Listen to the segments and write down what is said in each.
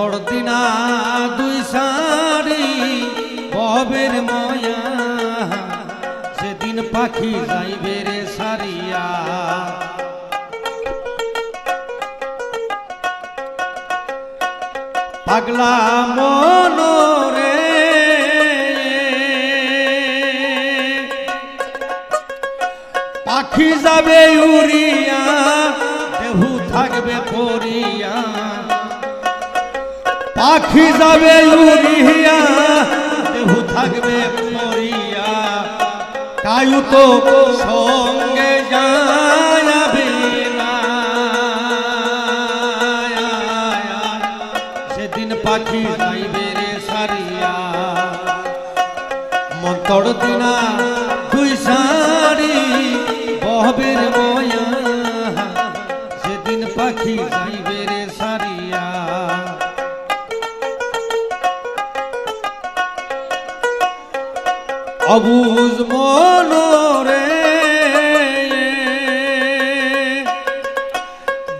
মন্তর দিনা দুই সারি ববের ময়া। সেদিন পাখি যাইবে রে সারিয়া। পাগলা মনোরে। পাখি যাবে উড়িয়া, দেহু থাকবে পরিয়া পাখি যাবে উড়িয়া থাকবে পরিয়া কায়ু তো সঙ্গে যাবে সেদিন পাখি যাইবে রে সারিয়া। মন্তর দিনা দুই সারি বহবের ময়া। সেদিন পাখি যাইবে অবুজ মনোরে।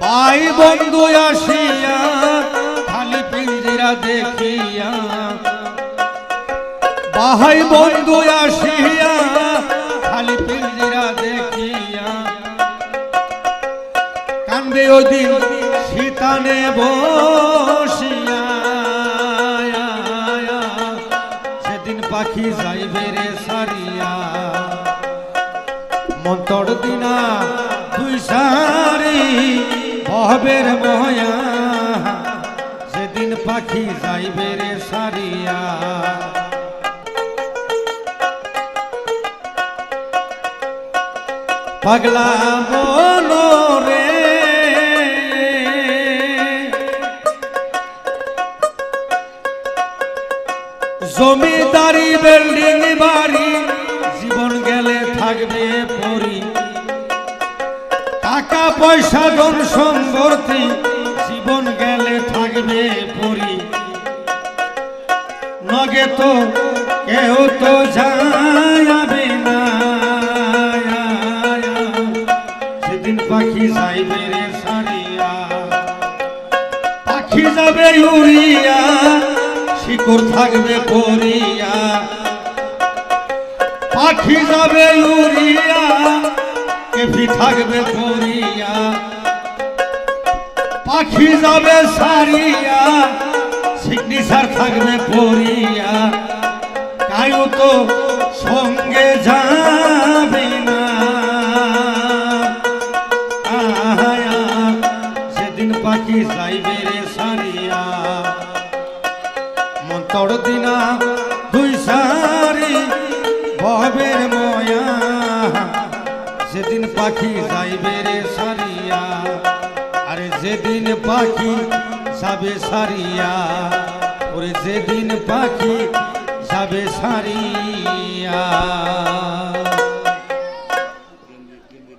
ভাই বন্ধু আসিয়া, খালি পিঞ্জিরা দেখিয়া। বাহাই বন্ধু আসিয়া, খালি পিঞ্জিরা দেখিয়া। কান্দে ওই দিন শীতানে বসিয়া। সেদিন পাখি যাইবে রে সারিয়া। মন্তর দিনা দুই সারি বহবের ময়া সেদিন পাখি যাইবে রে সারিয়া। পাগলা বলো রে জমিদারি বিল্ডিং বাড়ি, জীবন গেলে থাকবে পরি। টাকা, পয়সা, ধন সম্পত্তি, জীবন গেলে থাকবে পরি। নগে তো কেউ তো যাবে না। সেদিন পাখি যাইবে রে সারিয়া। পাখি যাবে উড়িয়া। শিকড় থাকবে পরিয়া পাখি যাবে উড়িয়া কেফি থাকবে পরিয়া পাখি যাবে সারিয়া সিগনেচার থাকবে পরিয়া। কায়ু তো সঙ্গে যাবে না। সেদিন পাখি যাইবে রে সারিয়া। মন্তর দিনা দুই সারি ববের ময়া। যেদিন পাখি যাইবে রে সারিয়া, আরে যেদিন পাখি যাবে সারিয়া, ওরে যেদিন পাখি যাবে সারিয়া।